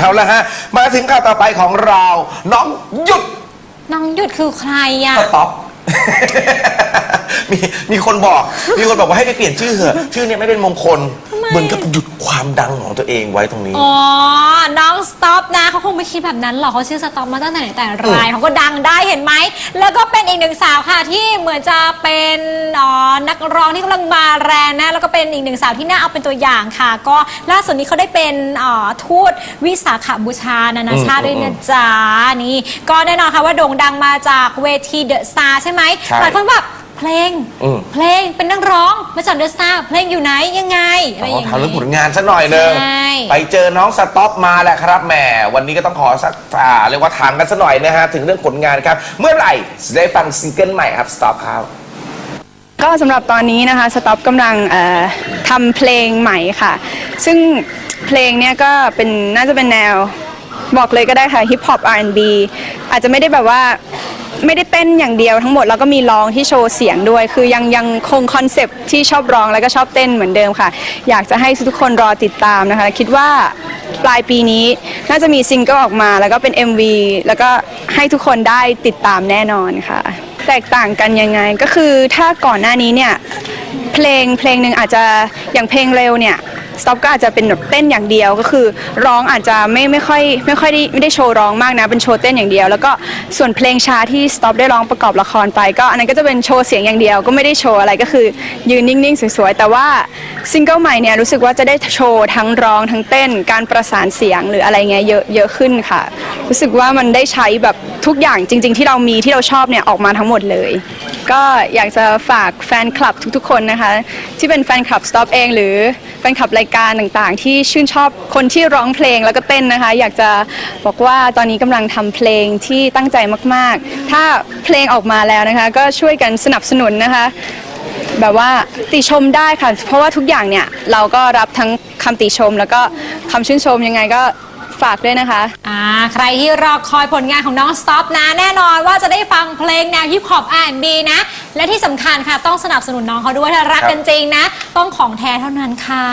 เอาละฮะ มาถึงข่าวต่อไปของเรา น้องหยุดน้องหยุดคือใครอะสต็อป มีมีคนบอกมีคนบอกว่าให้ไปเปลี่ยนชื่อเถอะชื่อเนี่ยไม่เป็นมงคล เหมือนกับหยุดความดังของตัวเองไว้ตรงนี้ อ๋อ น้องสต็อปนะเขาคงไม่คิดแบบนั้นหรอกเขาชื่อสต็อปมาตั้งแต่ไหนแต่ไรอืมเขาก็ดังได้เห็นไหม แล้วก็เป็นอีกหนึ่งสาวค่ะที่เหมือนจะเป็นอ๋อ นักร้องที่กำลังมาแรงนะ แล้วก็เป็นอีกหนึ่งสาวที่น่าเอาเป็นตัวอย่างค่ะ ก็ล่าสุดนี้เขาได้เป็นอ๋อทูตวิสาขบูชานานาชาติด้วยนะจ๊ะนี่ ก็แน่นอนค่ะว่าโด่งดังมาจากเวทีเดอะสตาร์ใช่ไหมใช่หลายคนแบบเพลง อืม เพลงเป็นนักร้องมาจากเดอะสตาร์เพลงอยู่ไหนยังไงอะไรอย่างทำเรื่องผนี้ลงานสักหน่อยหนึ่งใช่ ไปเจอน้องสต็อปมาแหละครับแหมวันนี้ก็ต้องขอสักอ่าเรียกว่าถามกันสักหน่อยนะฮะ ถึงเรื่องผลงานครับ เมื่อไหร่จะได้ฟังซิงเกิลใหม่ครับสต็อปครับ ก็สำหรับตอนนี้นะคะสต็อปกำลังทำเพลงใหม่ค่ะ ซึ่งเพลงเนี้ยก็เป็นน่าจะเป็นแนวบอกเลยก็ได้ค่ะฮิปฮอป R&B อาจจะไม่ได้แบบว่าไม่ได้เต้นอย่างเดียวทั้งหมดแล้วก็มีร้องที่โชว์เสียงด้วย คือยังยังคงคอนเซปที่ชอบร้องแล้วก็ชอบเต้นเหมือนเดิมค่ะ อยากจะให้ทุกคนรอติดตามนะคะ คิดว่าปลายปีนี้น่าจะมีซิงเกิลออกมา แล้วก็เป็น MV แล้วก็ให้ทุกคนได้ติดตามแน่นอนค่ะ แตกต่างกันยังไงก็คือถ้าก่อนหน้านี้เนี่ยเพลงเพลงหนึ่งอาจจะอย่างเพลงเร็วเนี่ย สต็อปก็อาจจะเป็นแบบเต้นอย่างเดียวก็คือร้องอาจจะไม่ไม่ค่อยไม่ค่อยได้ไม่ได้โชว์ร้องมากนะเป็นโชว์เต้นอย่างเดียว แล้วก็ส่วนเพลงช้าที่สต็อปได้ร้องประกอบละครไป ก็อันนั้นก็จะเป็นโชว์เสียงอย่างเดียว ก็ไม่ได้โชว์อะไรก็คือยืนนิ่งๆสวยๆแต่ว่าซิงเกิลใหม่เนี่ยรู้สึกว่าจะได้โชว์ทั้งร้องทั้งเต้นการประสานเสียงหรืออะไรเงี้ยเยอะเยอะขึ้นค่ะ รู้สึกว่ามันได้ใช้แบบทุกอย่างจริง ๆ ที่เรามีที่เราชอบเนี่ยออกมาทั้งหมดเลย ก็อยากจะฝากแฟนคลับทุกๆ คนนะคะ ที่เป็นแฟนคลับ Stop เอง หรือแฟนคลับรายการต่างๆ ที่ชื่นชอบคนที่ร้องเพลงแล้วก็เต้นนะคะ อยากจะบอกว่าตอนนี้กำลังทำเพลงที่ตั้งใจมากๆ ถ้าเพลงออกมาแล้วนะคะ ก็ช่วยกันสนับสนุนนะคะ แบบว่าติชมได้ค่ะ เพราะว่าทุกอย่างเนี่ยเราก็รับทั้งคำติชมแล้วก็คำชื่นชมยังไงก็ ฝากด้วยนะคะ อ่าใครที่รอคอยผลงานของน้องสต็อปนะแน่นอนว่าจะได้ฟังเพลงแนวฮิปฮอป R&B นะ และที่สำคัญค่ะต้องสนับสนุนน้องเขาด้วยถ้ารักกันจริงนะ ต้องของแท้เท่านั้นค่ะ